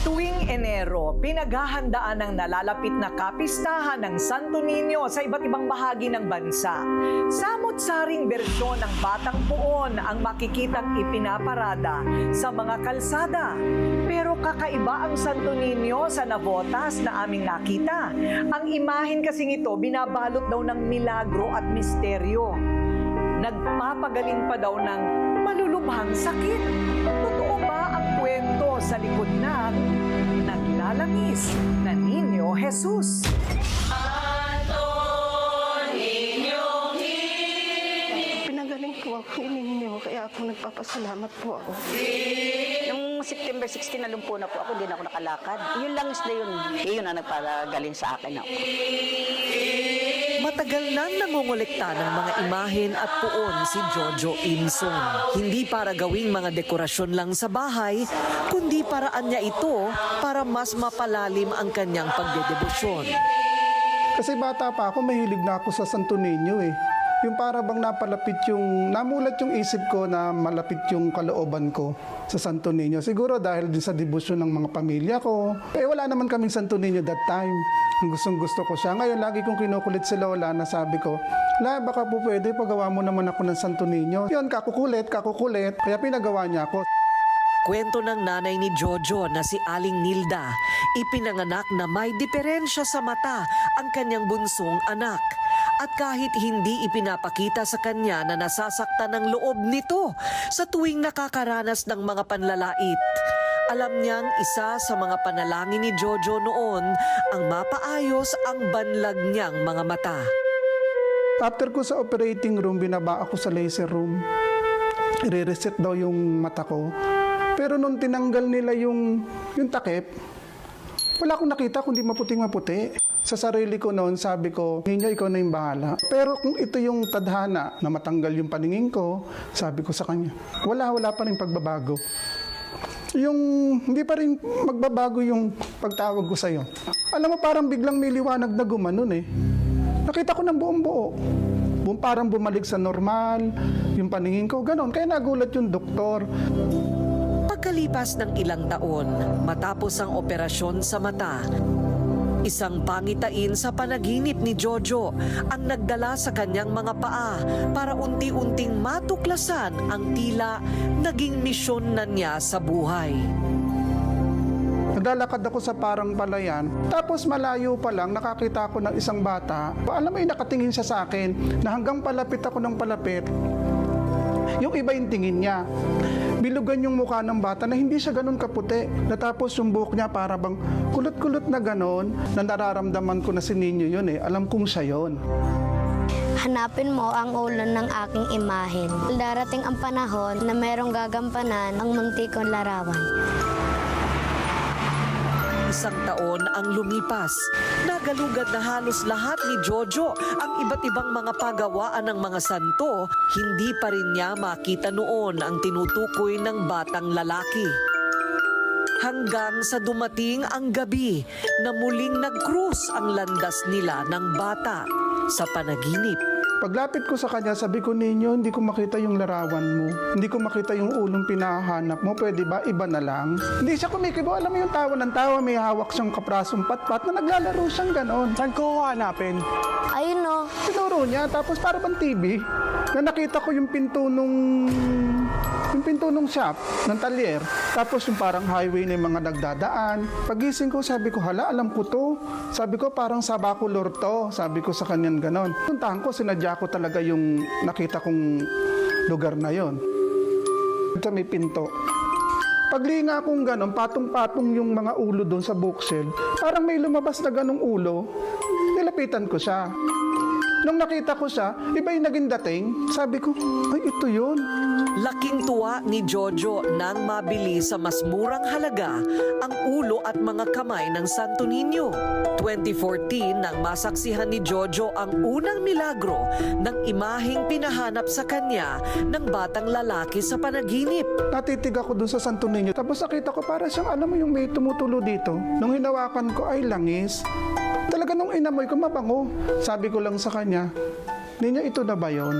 Tuwing Enero, pinaghahandaan ng nalalapit na kapistahan ng Santo Niño sa iba't ibang bahagi ng bansa. Samot-saring bersyon ng Batang Puon ang makikitang ipinaparada sa mga kalsada. Pero kakaiba ang Santo Niño sa Navotas na aming nakita. Ang imahin kasing ito binabalot daw ng milagro at misteryo. Nagpapagaling pa daw ng malulubhang sakit. Totoo ba sa likod ng naglalangis na Niño Jesus? Pinagaling po ako ninyo, kaya ako nagpapasalamat po ako. Nung September 16 nalumpo na po ako, hindi na ako nakalakad. Yun lang is na yun. Yun ang nagpagaling sa akin ako. Matagal nang nangongolekta ng mga imahen at puon si Jojo Imson. Hindi para gawing mga dekorasyon lang sa bahay, kundi paraan niya ito para mas mapalalim ang kanyang pagdedebosyon. Kasi bata pa ako, mahilig na ako sa Santo Niño eh. Yung para bang napalapit yung, namulat yung isip ko na malapit yung kalooban ko sa Santo Niño. Siguro dahil din sa debosyon ng mga pamilya ko. Eh wala naman kaming Santo Niño that time. Gustong gusto ko siya. Ngayon lagi kong kinukulit si Lola na sabi ko, La, baka po pwede pagawa mo naman ako ng Santo Niño. Yun, kakukulit, kakukulit. Kaya pinagawa niya ako. Kwento ng nanay ni Jojo na si Aling Nilda, ipinanganak na may diferensya sa mata ang kanyang bunsong anak. At kahit hindi ipinapakita sa kanya na nasasaktan ng loob nito sa tuwing nakakaranas ng mga panlalait, alam niyang isa sa mga panalangin ni Jojo noon ang mapaayos ang banlag niyang mga mata. After ko sa operating room, binaba ako sa laser room. I-reset daw yung mata ko. Pero nung tinanggal nila yung, yung takip, wala akong nakita kundi maputing maputi. Sa sarili ko noon, sabi ko, Ninyo, ikaw na yung bahala. Pero kung ito yung tadhana na matanggal yung paningin ko, sabi ko sa kanya, wala, wala pa rin pagbabago. Yung hindi pa rin magbabago yung pagtawag ko sa'yo. Alam mo, parang biglang may liwanag na gumanon eh. Nakita ko ng buong buo. Bu- Parang bumalik sa normal, yung paningin ko, ganon. Kaya nagulat yung doktor. Pagkalipas ng ilang taon, matapos ang operasyon sa mata, isang pangitain sa panaginip ni Jojo ang nagdala sa kanyang mga paa para unti-unting matuklasan ang tila naging misyon na niya sa buhay. Naglalakad ako sa parang palayan, tapos malayo pa lang nakakita ako ng isang bata. Alam mo, yung nakatingin siya sa akin na hanggang palapit ako ng palapit, yung iba yung tingin niya. Bilugan yung mukha ng bata na hindi siya ganun kaputi. Natapos yung buhok niya para bang kulot-kulot na ganun na nararamdaman ko na si Ninyo yun eh. Alam kong siya yun. Hanapin mo ang ulo ng aking imahen. Darating ang panahon na mayroong gagampanan ang munti kong larawan. Isang taon ang lumipas. Nagalugad na halos lahat ni Jojo ang iba't ibang mga pagawaan ng mga santo. Hindi pa rin niya makita noon ang tinutukoy ng batang lalaki. Hanggang sa dumating ang gabi na muling nag-cruise ang landas nila ng bata sa panaginip. Paglapit ko sa kanya, sabi ko, Ninyo, hindi ko makita yung larawan mo. Hindi ko makita yung ulong pinahanap mo. Pwede ba? Iba na lang. Hindi siya kumikibo. Alam mo yung tawa ng tawa, may hawak siyang kaprasong patpat na naglalaro siyang ganon. Saan ko hanapin? Ayun o, Tinuro niya, tapos para bang TV, na nakita ko yung pinto nung yung pinto nung shop ng talyer. Tapos yung parang highway na yung mga nagdadaan. Pagising ko, sabi ko, hala, alam ko to. Sabi ko, parang sabakulor to. Sabi ko sa kanyan ganon. Puntahan ko, sinadya ko talaga yung nakita kong lugar na yon. Sa may pinto. Paglinga akong ganon, patong-patong yung mga ulo doon sa bookshelf. Parang may lumabas na ganong ulo. Nilapitan ko siya. Nung nakita ko siya, iba yung naging dating. Sabi ko, ay ito yun. Laking tuwa ni Jojo nang mabili sa mas murang halaga ang ulo at mga kamay ng Santo Niño. 2014 nang masaksihan ni Jojo ang unang milagro ng imaheng pinahanap sa kanya ng batang lalaki sa panaginip. Natitig ako dun sa Santo Niño. Tapos nakita ko para siyang, alam mo yung may tumutulo dito. Nung hinawakan ko, ay langis. Talaga nung inamoy ko, mabango. Sabi ko lang sa kanya, Ninyo, ito na ba yon?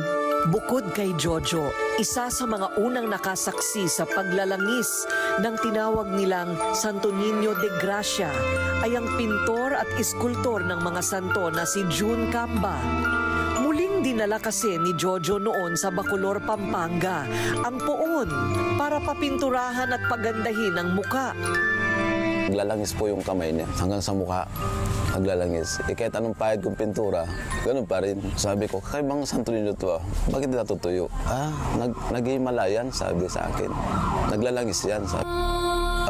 Bukod kay Jojo, isa sa mga unang nakasaksi sa paglalangis ng tinawag nilang Santo Niño de Gracia ay ang pintor at iskultor ng mga santo na si June Camba. Muling dinala kasi ni Jojo noon sa Bacolor, Pampanga ang poon para papinturahan at pagandahin ang muka. Naglalangis po yung kamay niya hanggang sa mukha. Naglalangis. Eh kahit anong pahid kong pintura, ganun pa rin. Sabi ko, kakaibang Santo Niño to ah. Bakit natutuyo? Ah, nag nag-himala yan, sabi sa akin. Naglalangis yan. Sabi.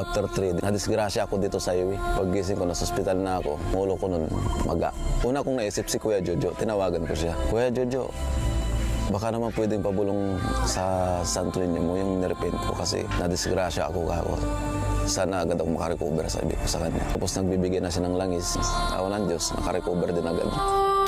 After three, nadisgrasya ako dito sa iwi. Paggising ko, nasa ospital na ako. Mulo ko nun, maga. Una kong naisip si Kuya Jojo, tinawagan ko siya. Kuya Jojo, baka naman pwedeng pabulong sa Santo Niño mo yung nirepent ko kasi nadisgrasya ako kako. Sana agad ako makarecover, sabi ko sa kanya. Tapos nagbibigay na siya ng langis. Awa ng Diyos, nakarecover din agad.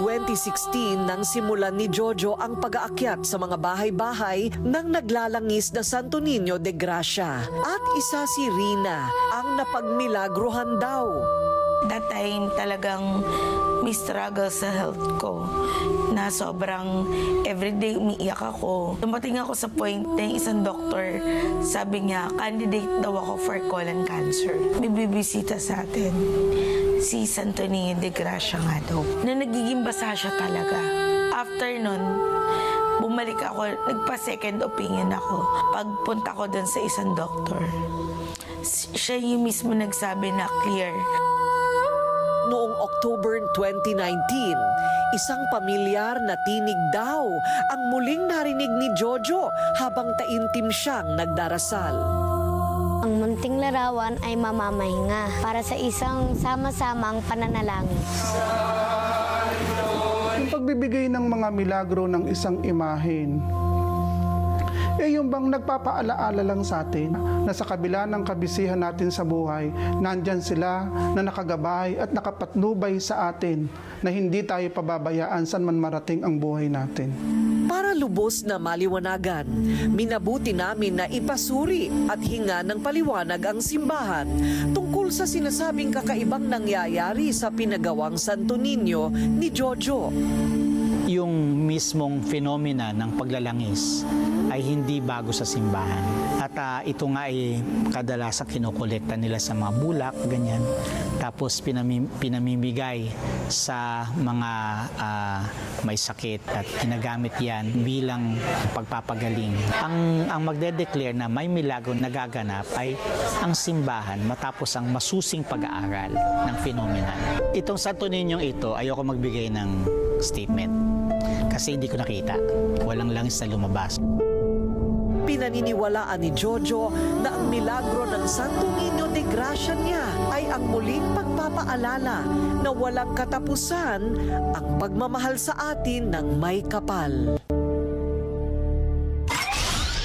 2016 nang simulan ni Jojo ang pag-aakyat sa mga bahay-bahay ng naglalangis na Santo Niño de Gracia. At isa si Rina ang napagmilagrohan daw. That time talagang may struggle sa health ko na sobrang everyday umiiyak ako. Dumating ako sa point na isang doktor, sabi niya, candidate daw ako for colon cancer. May bibisita sa atin. Si Santo Niño de Gracia nga daw. Na nagiging basa siya talaga. After nun, bumalik ako, nagpa-second opinion ako. Pagpunta ko dun sa isang doktor, siya yung mismo nagsabi na clear. Noong October 2019, isang pamilyar na tinig daw ang muling narinig ni Jojo habang taimtim siyang nagdarasal. Ang munting larawan ay mamamahinga para sa isang sama-samang pananalangin. Yung pagbibigay ng mga milagro ng isang imahen, eh yung bang nagpapaalaala lang sa atin na sa kabila ng kabisihan natin sa buhay, nandyan sila na nakagabay at nakapatnubay sa atin na hindi tayo pababayaan saan man marating ang buhay natin. Para lubos na maliwanagan, minabuti namin na ipasuri at hinga ng paliwanag ang simbahan tungkol sa sinasabing kakaibang nangyayari sa pinagawang Santo Niño ni Jojo. Yung mismong fenomena ng paglalangis ay hindi bago sa simbahan. At ah, ito nga ay kadalasan kinukolekta nila sa mga bulak, ganyan. Tapos pinami- pinamimigay sa mga ah, may sakit at ginagamit yan bilang pagpapagaling. Ang, ang magde-declare na may milagro nagaganap ay ang simbahan matapos ang masusing pag-aaral ng fenomena. Itong Santo Niñong ito, ayoko magbigay ng statement kasi hindi ko nakita. Walang langis na lumabas. Pinaniniwalaan ni Jojo na ang milagro ng Santo Niño de Gracia niya ay ang muling pagpapaalala na walang katapusan ang pagmamahal sa atin ng may kapal.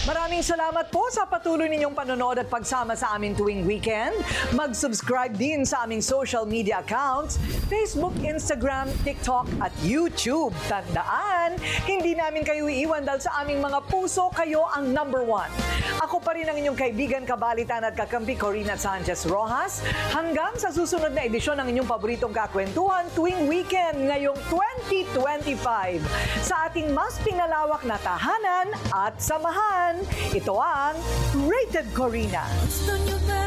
Maraming salamat po sa patuloy ninyong panonood at pagsama sa amin tuwing weekend. Mag-subscribe din sa aming social media accounts, Facebook, Instagram, TikTok at YouTube. Tandaan, hindi namin kayo iiwan dahil sa aming mga puso, kayo ang number one. Ako pa rin ang inyong kaibigan, kabalitan at kakampi Corina Sanchez Rojas. Hanggang sa susunod na edisyon ng inyong paboritong kakwentuhan tuwing weekend ngayong 2025. Sa ating mas pinalawak na tahanan at samahan, ito ang Rated Corina. Gusto